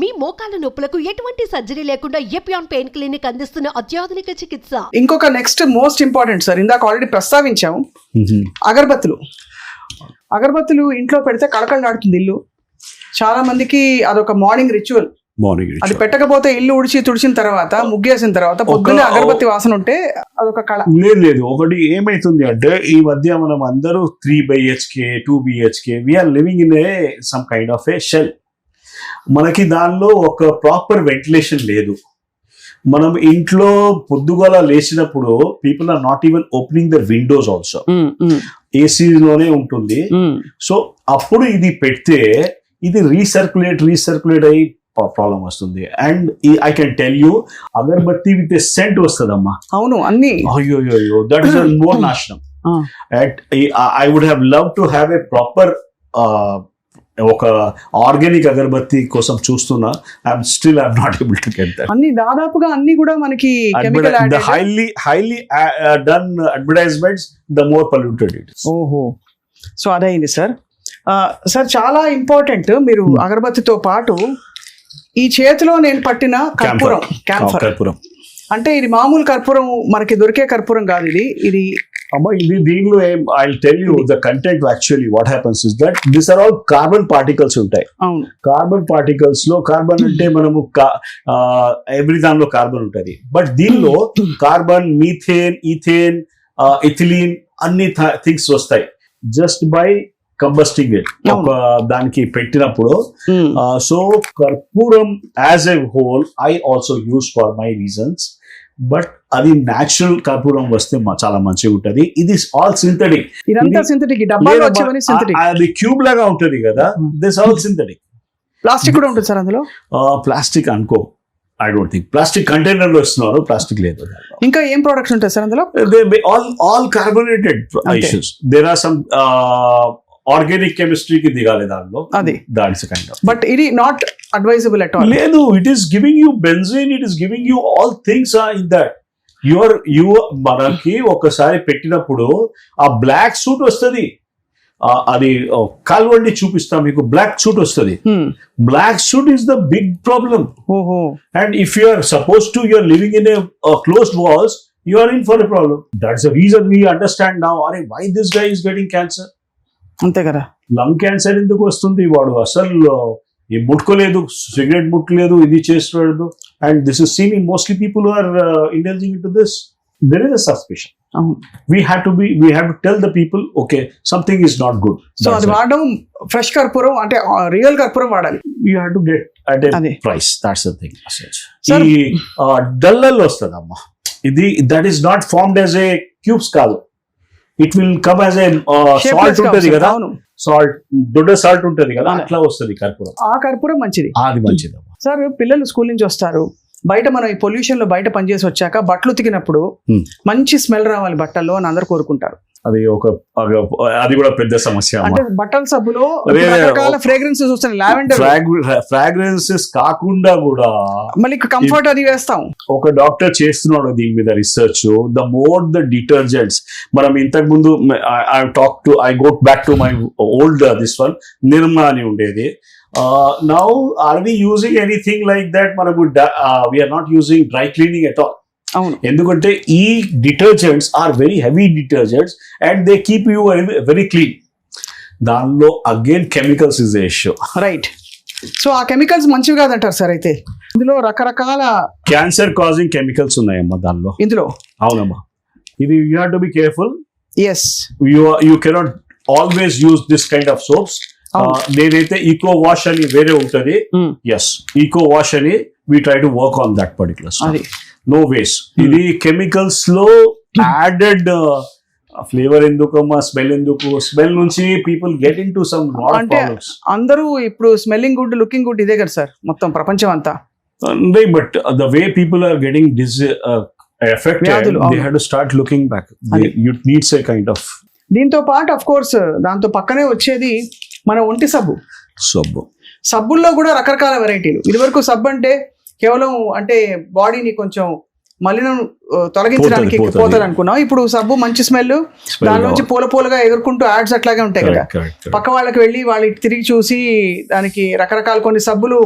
మీ మోకాల నొప్పులకు ఎటువంటి సర్జరీ లేకుండా ఎపియాన్ పెయిన్ క్లినిక్ అందిస్తున్న అత్యాధునిక చికిత్స? ఇంకొక నెక్స్ట్ మోస్ట్ ఇంపార్టెంట్ సార్ ఇందాక ఆల్రెడీ ప్రస్తావించాము. అగరబత్తులు. అగరబత్తులు ఇంట్లో పెడితే కళకళలాడుతుంది ఇల్లు. చాలా మందికి అదొక మార్నింగ్ రిచువల్ మార్నింగ్ అది పెట్టకపోతే ఇల్లు ఉడిచి తుడిచిన తర్వాత ముగ్గేసిన తర్వాత పొద్దున్నే అగరబత్తి వాసన ఉంటే అదొక కళ. లేదు లేదు. ఒకటి ఏమైతుంది అంటే ఈ మధ్య మనం అందరూ three BHK two BHK we're living in a some kind of a shell మనకి దానిలో ఒక ప్రాపర్ వెంటిలేషన్ లేదు. మనం ఇంట్లో పొద్దుగల లేచినప్పుడు people are not even opening the windows also లోనే ఉంటుంది. సో అప్పుడు ఇది పెడితే ఇది రీసర్క్యులేట్ రీసర్క్యులేట్ అయ్యి ప్రాబ్లం వస్తుంది. And I can tell you agarbatti with a scent వస్తుందమ్మా. అవును అన్ని. అయ్యో అయ్యో దట్ ఇస్ మోర్ నాశనం. At I would have love to have a proper ఒక ఆర్గానిక్ అగరబత్తి కోసం చూస్తున్నా I'm still I'm not able to get that అన్ని దాదాపుగా అన్ని కూడా మనకి uh, done advertisements the more polluted it is. ఓహో. సో అదైంది సార్. సార్ చాలా ఇంపార్టెంట్ మీరు Hmm. అగరబత్తితో పాటు ఈ చేతిలో నేను పట్టిన కర్పూరం క్యాంఫర్ కర్పూరం. అంటే ఇది మామూలు కర్పూరం మనకి దొరికే కర్పూరం కాదు ఇది. ఇది అమ్మ ఇది దీనిలో ఏం I tell you the content actually what happens is that this are all carbon particles ఉంటాయి. కార్బన్ పార్టికల్స్లో కార్బన్ అంటే మనము ఎవ్రీ దానిలో కార్బన్ ఉంటుంది. బట్ దీనిలో కార్బన్ మీథేన్ ఈథేన్ ఇథిలీన్ అన్ని థింగ్స్ వస్తాయి. జస్ట్ బై కంబస్టింగ్ ఇట్ ఒక దానికి పెట్టినప్పుడు Hmm. సో కర్పూరం as a whole I also use for my reasons but అది న్యాచురల్ కర్పూరం వస్తే చాలా మంచిగా ఉంటది. ఇది ఆల్ సింథటిక్ సింథటిక్ అది క్యూబ్ లాగా ఉంటది కదా Hmm. This all synthetic plastic కూడా ఉంటుంది సార్ అందులో? ప్లాస్టిక్ అనుకో ఐ డోంట్ థింక్ ప్లాస్టిక్ కంటైనర్లో ఇస్తున్నారు ప్లాస్టిక్ లేదు. ఇంకా ఏం ప్రొడక్ట్స్ ఉంటాయి సార్ అందులో? All all carbonated. ఐషన్స్ there are some organic కెమిస్ట్రీకి దిగాలి దానిలో అది. దాట్స్ కైండ్ ఆఫ్ బట్ ఇది నాట్ అడ్వైజబుల్ అట్ ఆల్ లేదు it is giving you benzene it is giving you all things in that your you మనకి ఒకసారి పెట్టినప్పుడు ఆ బ్లాక్ సూట్ వస్తుంది అది కాల్వండి చూపిస్తా మీకు బ్లాక్ సూట్ వస్తుంది black soot is the big problem you are supposed to, you are living in a, a closed walls, you are in for a problem. That's the reason we understand now. Are why this guy is getting cancer? అంతే కదా. Lung cancer ఎందుకు వస్తుంది? వాడు అసలు ఈ ముట్టుకోలేదు cigarette ముట్టలేదు ఇది చేస్తున్నాడు. And this is seen in mostly people are indulging in to this there is a suspicion we have to be we have to tell the people okay something is not good so అది వాడడం fresh కర్పూరం అంటే real కర్పూరం వాడాలి. You have to get at a అదే. Price that's the thing ఈ డల్లల్ వస్తుంది అమ్మా ఇది that is not formed as a cubes కాదు. It will come as a salt ఉంటది. కదా. సాల్ట్ దొడ్డ సాల్ట్ ఉంటది కదా. అట్లా వస్తుంది కర్పూరం. ఆ కర్పూరం మంచిది. అది మంచిది సార్ పిల్లలు స్కూల్ నుంచి వస్తారు. బయట మనం ఈ పొల్యూషన్లో బయట పనిచేసి వచ్చాక బట్టలు ఉతికినప్పుడు. మంచి స్మెల్ రావాలి బట్టల్లో అని అందరు కోరుకుంటారు. అది ఒక అది కూడా పెద్ద సమస్య అంటే బట్టల సబ్బులో అదే, అదే. రకరకాల ఫ్రేగ్రెన్సెస్ వస్తున్నాయి లావెండర్ ఫ్రాగ్రెన్సెస్ కాకుండా కూడా మళ్ళీ కంఫర్ట్ అది వేస్తాం. ఒక డాక్టర్ చేస్తున్నాడు దీని మీద research the more the detergents మనం ఇంతకు ముందు I talk to I got back to my old this one Nirma అని ఉండేది. Now are we using anything like that మనకు we're not using dry cleaning at all ఎందుకంటే ఈ detergents are very heavy detergents and they keep you very clean దానిలో again chemicals is issue right so ఆ chemicals మంచివి కాదంటారు sir అయితే. ఇందులో రకరకాల క్యాన్సర్ కాజింగ్ కెమికల్స్ ఉన్నాయమ్మా దానిలో. ఇందులో. అవునమ్మా. ఇది you have to be careful yes cannot always use this kind of soaps. అవును. Uh, నేనైతే ఈకో వాష్ అని వేరే ఉంటది. ఎస్ ఈకో వాష్ అని we try to work on that particular no waste Hmm. ఇది కెమికల్స్లో యాడెడ్ ఫ్లేవర్ ఎందుకమ్మా smell ఎందుకు స్మెల్ నుంచి people get in to some అంటే అందరూ ఇప్పుడు స్మెల్లింగ్ గుడ్ లుకింగ్ గుడ్ ఇదే కదా సార్ మొత్తం ప్రపంచం అంతా. But the way people are getting disaffected వ్యాధులు, they to start looking back. You needs a kind of దీంతో పాటు అఫ్ కోర్స్ దాంతో పక్కనే వచ్చేది మన ఒంటి సబ్బు. సబ్బు. సబ్బుల్లో కూడా రకరకాల వెరైటీలు ఇదివరకు సబ్బు అంటే కేవలం అంటే బాడీని కొంచెం మలినం తొలగించడానికి పోతది, అనుకున్నాం ఇప్పుడు సబ్బు మంచి స్మెల్ దాని నుంచి పూల పూలగా ఎగురుకుంటూ యాడ్స్ అట్లాగే ఉంటాయి కదా. పక్క వాళ్ళకి వెళ్ళి వాళ్ళు తిరిగి చూసి దానికి రకరకాల కొన్ని సబ్బులు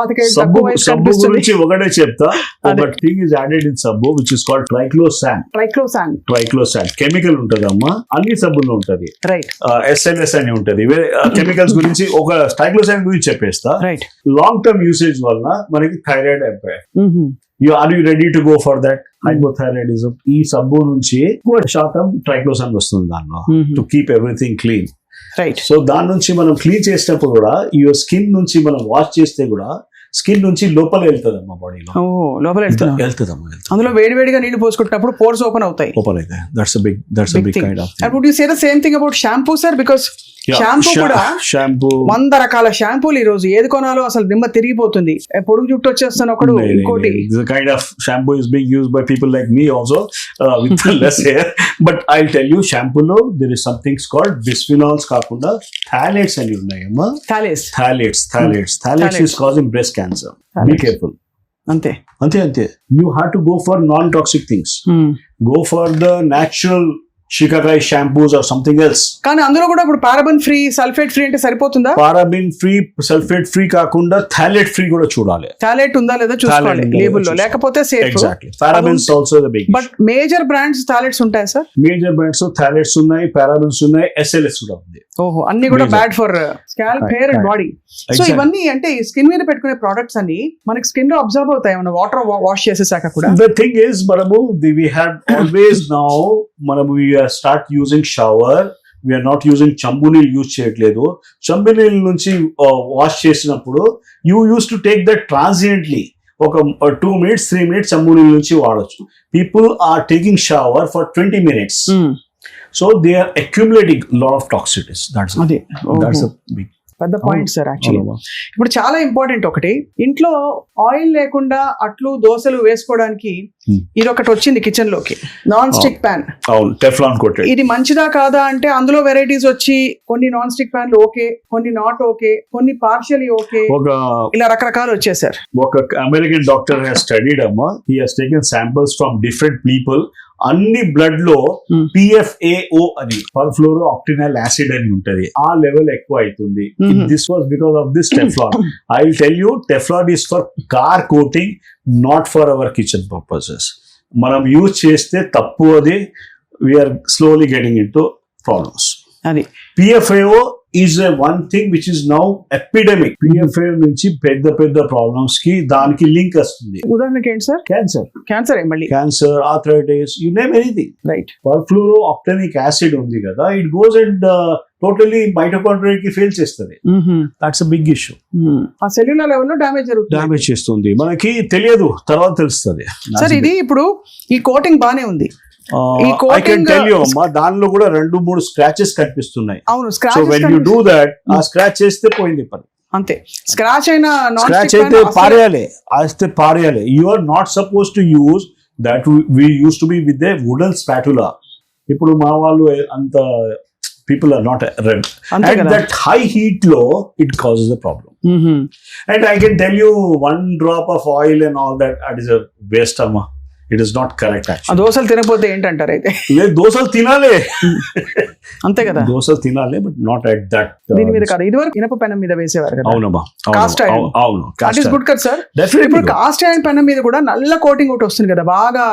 ఒకటే చెప్తా. అదే. ఒక థింగ్ ఇస్ యాడెడ్ ఇన్ సబ్బు which is called triclosan triclosan triclosan chemical ఉంటదమ్మా. అన్ని సబ్బుల్లో ఉంటది. రైట్ ఎస్ఎల్ఎస్ అని ఉంటది. కెమికల్స్ గురించి ఒక ట్రైక్లోసాన్ గురించి చెప్పేస్తా. రైట్ లాంగ్ టర్మ్ యూసేజ్ వల్ల మనకి థైరాయిడ్ అయిపోయాయి you are you ready to go for that hypothyroidism ఈ సబ్బు నుంచి ఎక్కువ శాతం ట్రైక్లోసాన్ వస్తుంది దానిలో to keep everything clean right so దాని నుంచి మనం క్లీన్ చేసినప్పుడు కూడా యువర్ స్కిన్ నుంచి మనం వాష్ చేస్తే కూడా స్కిన్ నుంచి లోపల వెళ్తుంది అమ్మా బాడీలో లోపల వెళ్తుంది? అందులో వేడివేడిగా నీళ్ళు పోసుకుంటున్నప్పుడు పోర్స్ ఓపెన్ అవుతాయి. లోపల అయితే that's big that's Big big. Kind of would you say the same thing about shampoo sir because shampoo కూడా షాంపూ వంద రకాల షాంపూలు ఈ రోజు ఏది కొనాలో అసలు దిమ్మ తిరిగిపోతుంది పొడుగు జుట్టు వచ్చేస్తాను ఒకడు ఇంకోటి the kind of shampoo is being used by people like me also uh, with less hair but i'll tell you shampoo లో there is some things called bisphenols కాకుండా అని ఉన్నాయమ్మా causing breast cancer be Phthalates. careful అంతే అంతే అంతే you have to go for non toxic things Hmm. go for the shikakai shampoos or something else. కానీ అందులో కూడా ఇప్పుడు పారాబన్ ఫ్రీ సల్ఫేట్ ఫ్రీ అంటే సరిపోతుందా? పారాబిన్ ఫ్రీ సల్ఫేట్ ఫ్రీ కాకుండా థాలెట్ ఫ్రీ కూడా చూడాలి. థాలేట్ ఉందా లేదా చూసుకోవాలి లేబుల్లో. లేకపోతే safe exactly parabens also the big but major brands phthalates ఉంటాయి సార్? మేజర్ బ్రాండ్స్ థాలెట్స్ ఉన్నాయి పారాబిన్స్ ఉన్నాయి ఎస్ఎల్ఎస్ కూడా ఉంది. ఓహో అన్ని కూడా. Bad for scalp hair and. Body so. ఇవన్నీ అంటే స్కిన్ మీద పెట్టుకునే ప్రొడక్ట్స్ అన్ని మనకి స్కిన్లో అబ్జర్వ్ అవుతాయి మన వాటర్ వాష్ చేసేసాక కూడా. ద థింగ్ ఇస్ మనము వి హ్యావ్ ఆల్వేస్ నౌ మనము start using shower we're not using చంబు నీళ్ళు యూజ్ చేయట్లేదు. చంబు నీళ్ళ నుంచి వాష్ చేసినప్పుడు you use to take that transiently ఒక టూ మినిట్స్ త్రీ మినిట్స్ చంబు నీళ్ళ నుంచి వాడచ్చు. People are taking shower for twenty minutes. So they are accumulating lot of toxicities that's అదే. దట్స్ ఓహో. పెద్ద పాయింట్ సార్ యాక్చువల్లీ ఇప్పుడు చాలా ఇంపార్టెంట్ ఒకటి. ఇంట్లో ఆయిల్ లేకుండా అట్లు దోశలు వేసుకోవడానికి. ఇది ఒకటి వచ్చింది కిచెన్లోకి నాన్ స్టిక్ ప్యాన్ ఇది మంచిదా కాదా అంటే అందులో వెరైటీస్ వచ్చి కొన్ని నాన్ స్టిక్ ప్యాన్లు ఓకే కొన్ని నాట్ ఓకే కొన్ని పార్షియలీ ఓకే. ఒక ఇలా రకరకాలు వచ్చేసారు. ఒక అమెరికన్ డాక్టర్ స్టడీడ్ అమ్మా. He has taken samples from different people అన్ని బ్లడ్లో. పిఎఫ్ఏఓ అని పర్ఫ్లోరో ఆక్టినల్ యాసిడ్ అని ఉంటది. ఆ లెవెల్ ఎక్కువ అవుతుంది. This was because of this Teflon I tell you Teflon is for car coating not for our kitchen purposes మనం యూజ్ చేస్తే తప్పు అది. We're slowly getting in to problems అది. PFIO is one thing which is now epidemic PFI నుంచి పెద్ద పెద్ద ప్రాబ్లమ్స్కి దానికి లింక్ వస్తుంది. ఉదాహరణకి ఏంటి సార్? క్యాన్సర్ క్యాన్సర్ మళ్ళీ? Cancer arthritis you name anything right perfluoro octanoic acid ఉంది కదా it goes and totally mitochondria కి ఫెయిల్ చేస్తుంది. దట్స్ బిగ్ ఇష్యూ ఆ సెల్యులర్ లెవెల్లో డ్యామేజ్ జరుగుతుంది. డామేజ్ చేస్తుంది. మనకి తెలియదు తర్వాత తెలుస్తుంది. సార్ ఇది ఇప్పుడు ఈ కోటింగ్ బానే ఉంది. ఐ కెన్ టెల్ యూ అమ్మా దానిలో కూడా రెండు మూడు స్క్రాచెస్ కనిపిస్తున్నాయి. అవును so when you do that ఆ స్క్రాచ్ చేస్తే పోయింది పని. అంతే. స్క్రాచ్ అయిన స్క్రాచ్ అయితే పారేయాలి అయితే పారేయాలి. You are not suppose to use that we use to be with a wooden spatula ఇప్పుడు మా వాళ్ళు అంత people are not read and that high హీట్లో it causes the problem hmm. And I can tell you one drop of oil and all that at is waste అమ్మా. It is not correct దోశలు తినకపోతే ఏంటంటారు అయితే? లేదు దోశలు తినాలి. అంతే కదా? దోశలు తినాలి బట్ నాట్ అట్ దట్ దీని మీద కాదు. ఇదివరకు ఇనప పెనం మీద వేసేవారు కదా? అవునమ్మా iron. అవును దట్ ఈస్ గుడ్ కదా సార్ ఇప్పుడు కాస్ట్ ఐరన్ పెనం మీద కూడా నల్ల కోటింగ్ ఒకటి వస్తుంది కదా బాగా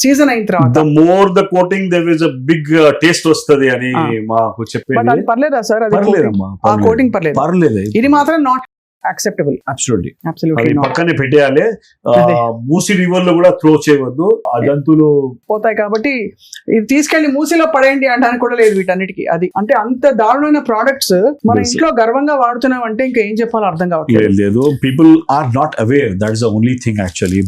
సీజన్ అయిన తర్వాత. The more the coating there is a big taste వస్తుంది అని. మాకు చెప్పేది అది పర్లేదా సార్ అది? పర్లేదమ్మా ఆ కోటింగ్ పర్లేదు. పర్లేదు. ఇది మాత్రం నాట్ యాక్సెప్టబుల్ అబ్సల్యూట్లీ పక్కనే పెట్టేయాలి. ఆ, అదే. మూసి రివర్లో కూడా త్రో చేయవద్దు. ఆ జంతువులు పోతాయి కాబట్టి ఇది తీసుకెళ్ళి మూసిలో పడేయండి అనడానికి కూడా లేదు వీటన్నిటికీ. అది అంటే అంత దారుణమైన ప్రోడక్ట్స్ మన Yes. ఇంట్లో గర్వంగా వాడుతున్నాం అంటే ఇంకా ఏం చెప్పాలో అర్థం కావట్లేదు. లేదు people are not aware that is the only thing actually